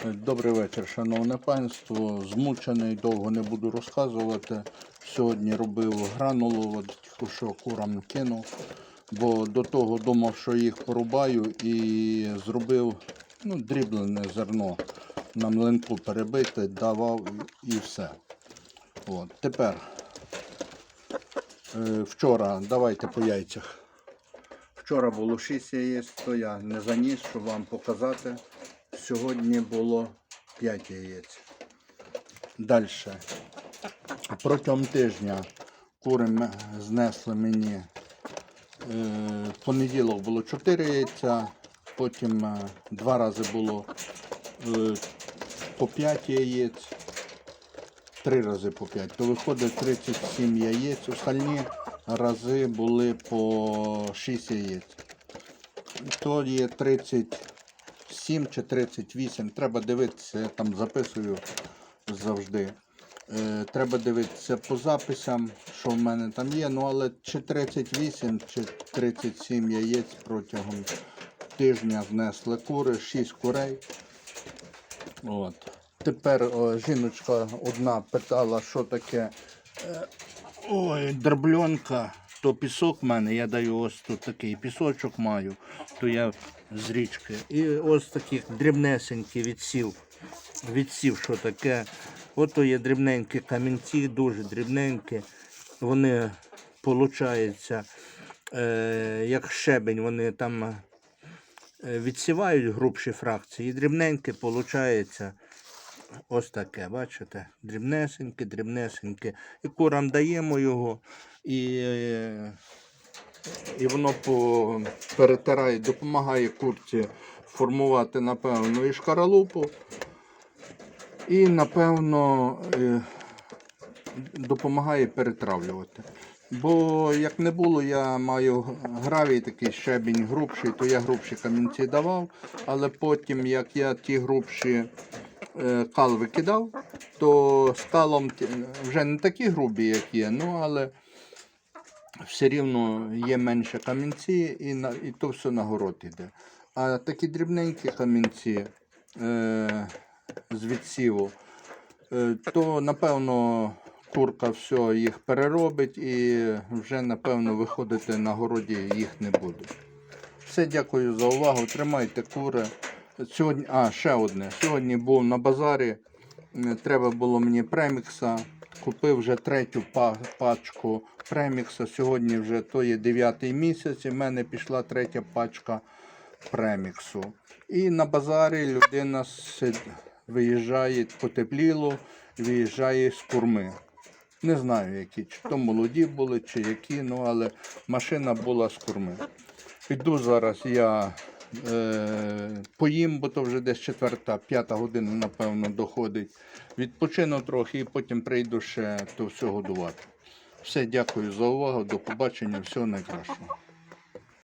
Добрий вечір, шановне панство. Змучений, довго не буду розказувати. Сьогодні робив гранулу, тільки що курам кинув, бо до того думав, що їх порубаю і зробив ну, дріблене зерно на млинку перебити, давав і все. От. Тепер е, вчора, давайте по яйцях. Вчора було 6 яєць, то я не заніс, щоб вам показати. Сьогодні було 5 яєць. Далі. Протягом тижня кури знесли мені. е, В понеділок було 4 яйця, потім е, два рази було е, по 5 яєць, три рази по 5. То виходить 37 яєць. Остальні рази були по 6 яєць. То є 37 чи 38. Треба дивитися, я там записую завжди. Е, треба дивитися по записам, що в мене там є. Ну але чи 38, чи 37 яєць протягом тижня внесли кури, 6 курей. От. Тепер о, жіночка одна питала, що таке е, ой, дробльонка, то пісок в мене, я даю ось тут такий пісочок маю, то я з річки. І ось таких дрібнесенький відсів. Відсів, що таке. Ото є дрібненькі камінці, дуже дрібненькі. Вони, виходить, е, як щебень, вони там е, відсівають грубші фракції. І дрібненьке виходить ось таке, бачите? Дрібнесеньке, дрібнесеньке. І курам даємо його, і, і воно по, перетирає, допомагає курці формувати, напевно, і шкаралупу. І, напевно, е, допомагає перетравлювати. Бо як не було, я маю гравій такий щебінь грубший, то я грубші камінці давав, але потім, як я ті грубші кал викидав, то з калом вже не такі грубі, як є, ну але все рівно є менше камінці і, на, і то все на город іде. А такі дрібненькі камінці е, з відсіву, е, то напевно курка все їх переробить і вже напевно виходити на городі їх не буде. Все, дякую за увагу. Тримайте кури. Сьогодні, а, ще одне. Сьогодні був на базарі. Треба було мені премікса. Купив вже третю пачку премікса. Сьогодні вже то є дев'ятий місяць, і в мене пішла третя пачка преміксу. І на базарі людина виїжджає, потепліло, виїжджає з курми. Не знаю, які, чи то молоді були, чи які, ну але машина була з курми. Піду зараз я поїм, бо то вже десь четверта, п'ята година, напевно, доходить. Відпочину трохи і потім прийду ще то все годувати. Все, дякую за увагу, до побачення, всього найкращого.